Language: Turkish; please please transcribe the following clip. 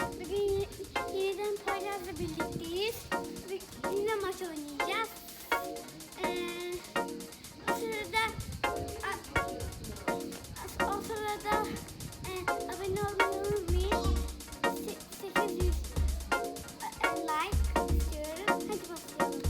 Bugün yeniden Poyraz'la birlikteyiz. Yine maç oynayacağız. Ee, o sırada o sırada e, abone olmayı unutmayın. 800 e, like istiyorum. Hadi başlayalım.